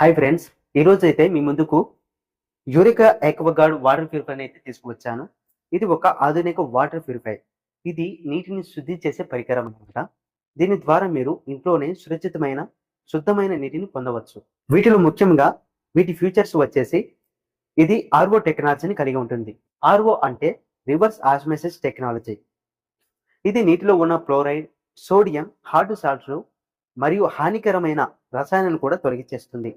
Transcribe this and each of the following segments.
Hi friends ఈరోజు అయితే మీ ముందుకు యూరికా ఎక్వగార్డ్ వాటర్ ప్యూరిఫైర్ అయితే తీసుకువచ్చాను. ఇది ఒక ఆధునిక వాటర్ ప్యూరిఫైర్ ఇది నీటిని శుద్ధి చేసే పరికరం అనమాట దీని ద్వారా మీరు ఇంట్లోనే సురక్షితమైన శుద్ధమైన నీటిని పొందవచ్చు. వీటిలో ముఖ్యంగా వీటి ఫ్యూచర్స్ వచ్చేసి ఇది ఆర్వో టెక్నాలజీని కలిగి ఉంటుంది. ఆర్వో అంటే రివర్స్ ఆస్మెసిస్ టెక్నాలజీ. ఇది నీటిలో ఉన్న ఫ్లోరైడ్ సోడియం హార్డ్ సాల్ట్స్ మరియు హానికరమైన రసాయనాలను కూడా తొలగించేస్తుంది.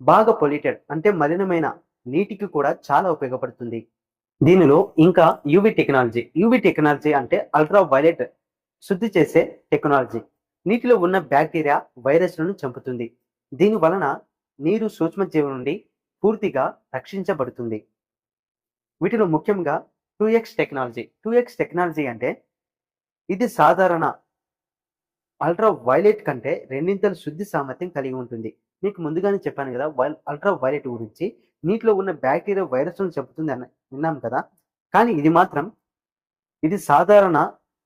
బాగా పొల్యూటెడ్ అంటే మలినమైన నీటికి కూడా చాలా ఉపయోగపడుతుంది. దీనిలో ఇంకా యూవి టెక్నాలజీ యూవి టెక్నాలజీ అంటే అల్ట్రా వైలెట్ శుద్ధి చేసే టెక్నాలజీ నీటిలో ఉన్న బ్యాక్టీరియా వైరస్లను చంపుతుంది. దీని వలన నీరు సూక్ష్మజీవుల నుండి పూర్తిగా రక్షించబడుతుంది. వీటిలో ముఖ్యంగా two X technology two X technology అంటే ఇది సాధారణ అల్ట్రా వైలెట్ కంటే రెండింతల శుద్ధి సామర్థ్యం కలిగి ఉంటుంది. మీకు ముందుగానే చెప్పాను కదా అల్ట్రా వైలెట్ గురించి. నీటిలో ఉన్న బ్యాక్టీరియా వైరస్లను చెబుతుంది అని విన్నాం కదా? కానీ ఇది మాత్రం ఇది సాధారణ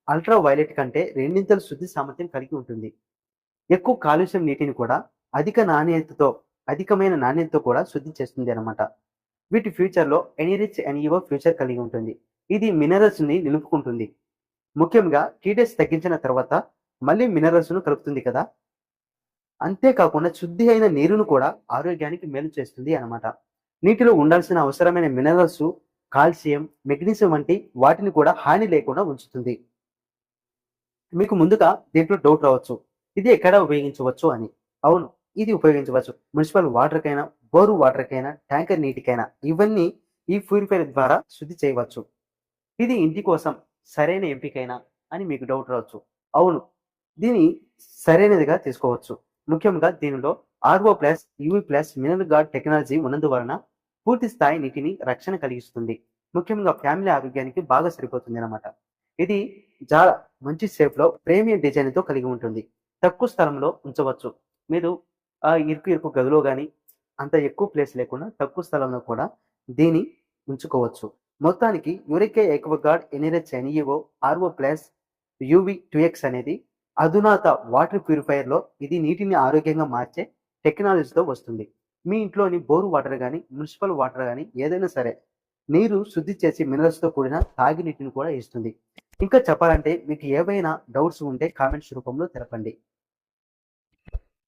అల్ట్రా వైలెట్ కంటే రెండింతల శుద్ధి సామర్థ్యం కలిగి ఉంటుంది. ఎక్కువ కాలుష్యం నీటిని కూడా అధిక నాణ్యతతో అధికమైన నాణ్యతతో కూడా శుద్ధి చేస్తుంది అనమాట వీటి ఫ్యూచర్లో ఎనీరిచ్ ఎన్ఈఓ ఫ్యూచర్ కలిగి ఉంటుంది. ఇది మినరల్స్ని నిలుపుకుంటుంది. ముఖ్యంగా టీడీఎస్ తగ్గించిన తర్వాత మళ్ళీ మినరల్స్ను కలుపుతుంది కదా? అంతేకాకుండా శుద్ధి అయిన నీరును కూడా ఆరోగ్యానికి మేలు చేస్తుంది అన్నమాట. నీటిలో ఉండాల్సిన అవసరమైన మినరల్స్ కాల్షియం మెగ్నీషియం వంటి వాటిని కూడా హాని లేకుండా ఉంచుతుంది. మీకు ముందుగా దీంట్లో డౌట్ రావచ్చు. ఇది ఎక్కడ ఉపయోగించవచ్చు అని. అవును ఇది ఉపయోగించవచ్చు. మున్సిపల్ వాటర్కైనా బోరు వాటర్కైనా ట్యాంకర్ నీటికైనా ఇవన్నీ ఈ ప్యూరిఫైర్ ద్వారా శుద్ధి చేయవచ్చు. ఇది ఇంటి కోసం సరైన ఎంపికైనా అని మీకు డౌట్ రావచ్చు. అవును దీని సరైనదిగా తీసుకోవచ్చు. ముఖ్యంగా దీనిలో RO plus UV plus mineral guard technology ఉన్నందువలన పూర్తి స్థాయి నీటిని రక్షణ కలిగిస్తుంది. ముఖ్యంగా ఫ్యామిలీ ఆరోగ్యానికి బాగా సరిపోతుంది అనమాట ఇది చాలా మంచి షేప్లో ప్రేమియం డిజైన్తో కలిగి ఉంటుంది. తక్కువ స్థలంలో ఉంచవచ్చు. మీరు ఆ ఇరుకు ఇరుకు గదిలో కానీ అంత ఎక్కువ ప్లేస్ లేకుండా తక్కువ స్థలంలో కూడా దీన్ని ఉంచుకోవచ్చు. మొత్తానికి Eureka Aquaguard Enrich NEO RO plus UV two X అనేది అధునాత వాటర్ ప్యూరిఫైయర్లో ఇది నీటిని ఆరోగ్యంగా మార్చే టెక్నాలజీతో వస్తుంది. మీ ఇంట్లోని బోరు వాటర్ కానీ మున్సిపల్ వాటర్ కానీ ఏదైనా సరే నీరు శుద్ధి చేసి మినరల్స్తో కూడిన తాగినీటిని కూడా ఇస్తుంది. ఇంకా చెప్పాలంటే మీకు ఏవైనా డౌట్స్ ఉంటే కామెంట్స్ రూపంలో తెలపండి.